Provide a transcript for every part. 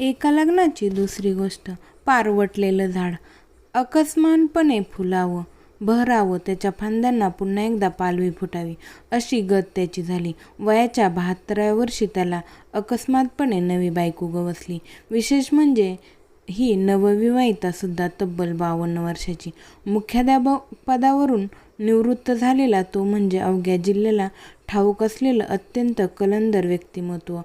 एका लग्नाची दुसरी गोष्ट. पारवटलेलं झाड. अकस्मानपणे फुलावं बहरावं त्याच्या फांद्यांना पुन्हा एकदा पालवी फुटावी अशी गत त्याची झाली. वयाच्या बहात्तराव्या वर्षी त्याला अकस्मातपणे नवी बायको गवसली विशेष म्हणजे ही नवविवाहितासुद्धा तब्बल बावन्न वर्षाची. मुख्याध्यापदावरून निवृत्त झालेला तो म्हणजे अवघ्या जिल्ह्याला ठाऊक असलेलं अत्यंत कलंदर व्यक्तिमत्व.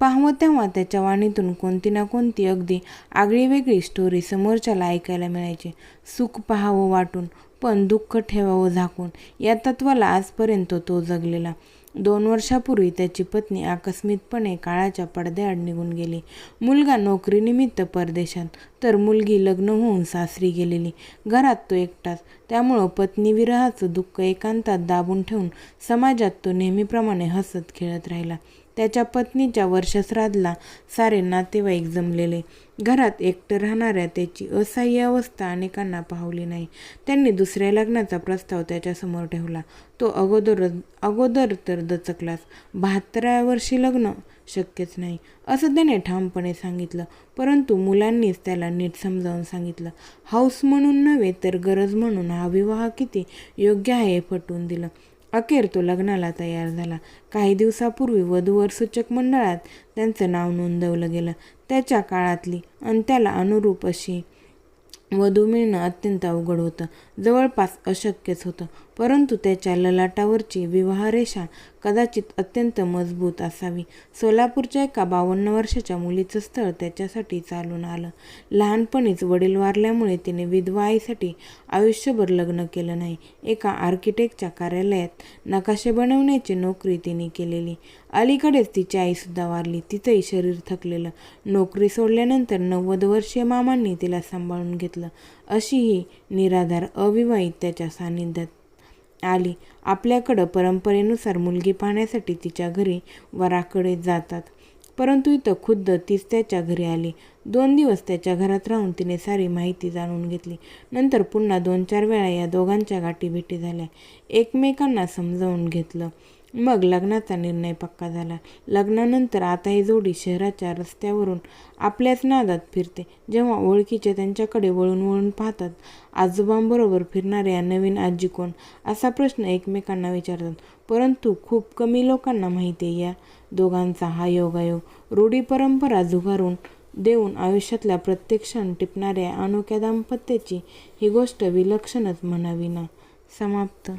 पाहावं तेव्हा त्याच्या वाणीतून कोणती ना कोणती अगदी आगळीवेगळी स्टोरी समोरच्याला ऐकायला मिळायची. सुख पाहावं वाटून पण दुःख ठेवावं झाकून या तत्वाला आजपर्यंत तो जगलेला. दोन वर्षापूर्वी त्याची पत्नी आकस्मिकपणे काळाच्या पडद्याआड निघून गेली. मुलगा नोकरीनिमित्त परदेशात तर मुलगी लग्न होऊन सासरी गेलेली. घरात तो एकटाच. त्यामुळं पत्नीविरहाचं दुःख एकांतात दाबून ठेवून समाजात तो नेहमीप्रमाणे हसत खेळत राहिला. त्याच्या पत्नीच्या वर्षश्राद्धला सारे नातेवाईक जमलेले. घरात एकटं राहणाऱ्या त्याची असह्य अवस्था अनेकांना पाहवली नाही. त्यांनी दुसऱ्या लग्नाचा प्रस्ताव त्याच्यासमोर ठेवला. तो अगोदर अगोदर तर दचकलाच. बहात्तराव्या वर्षी लग्न शक्यच नाही असं त्याने ठामपणे सांगितलं. परंतु मुलांनीच त्याला नीट समजावून सांगितलं. हौस म्हणून नव्हे तर गरज म्हणून हा विवाह किती योग्य आहे हे पटवून दिलं. अखेर तो लग्नाला तयार झाला. काही दिवसापूर्वी वधूवर सूचक मंडळात त्यांचं नाव नोंदवलं गेलं. त्याच्या काळातली आणि त्याला अनुरूप अशी वधू मिळणं अत्यंत अवघड होतं. जवळपास अशक्यच होतं. परंतु त्याच्या ललाटावरची विवाहरेषा कदाचित अत्यंत मजबूत असावी. सोलापूरच्या एका बावन्न वर्षाच्या मुलीचं स्थळ त्याच्यासाठी चालून आलं. लहानपणीच वडील वारल्यामुळे तिने विधवा आईसाठी आयुष्यभर लग्न केलं नाही. एका आर्किटेक्टच्या कार्यालयात नकाशे बनवण्याची नोकरी तिने केलेली. अलीकडेच तिची आईसुद्धा वारली. तिचंही शरीर थकलेलं. नोकरी सोडल्यानंतर नव्वद वर्षीय मामांनी तिला सांभाळून घेतलं. अशी ही निराधार अविवाहित त्याच्या सान्निध्यात आली. आपल्याकडं परंपरेनुसार मुलगी पाहण्यासाठी तिच्या घरी वराकडे जातात. परंतु इथं खुद्द तीच त्याच्या घरी आली. दोन दिवस त्याच्या घरात राहून तिने सारी माहिती जाणून घेतली. नंतर पुन्हा दोन चार वेळा या दोघांच्या गाठीभेटी झाल्या. एकमेकांना समजावून घेतलं. मग लग्नाचा निर्णय पक्का झाला. लग्नानंतर आता ही जोडी शहराच्या रस्त्यावरून आपल्याच नादात फिरते. जेव्हा ओळखीचे त्यांच्याकडे वळून वळून पाहतात आजोबांबरोबर फिरणाऱ्या या नवीन आजी कोण? असा प्रश्न एकमेकांना विचारतात. परंतु खूप कमी लोकांना माहिती आहे या दोघांचा हा योगायोग. रूढी परंपरा झुगारून देऊन आयुष्यातल्या प्रत्येक क्षण टिपणाऱ्या अनोख्या दाम्पत्याची ही गोष्ट विलक्षणच म्हणावी ना. समाप्त.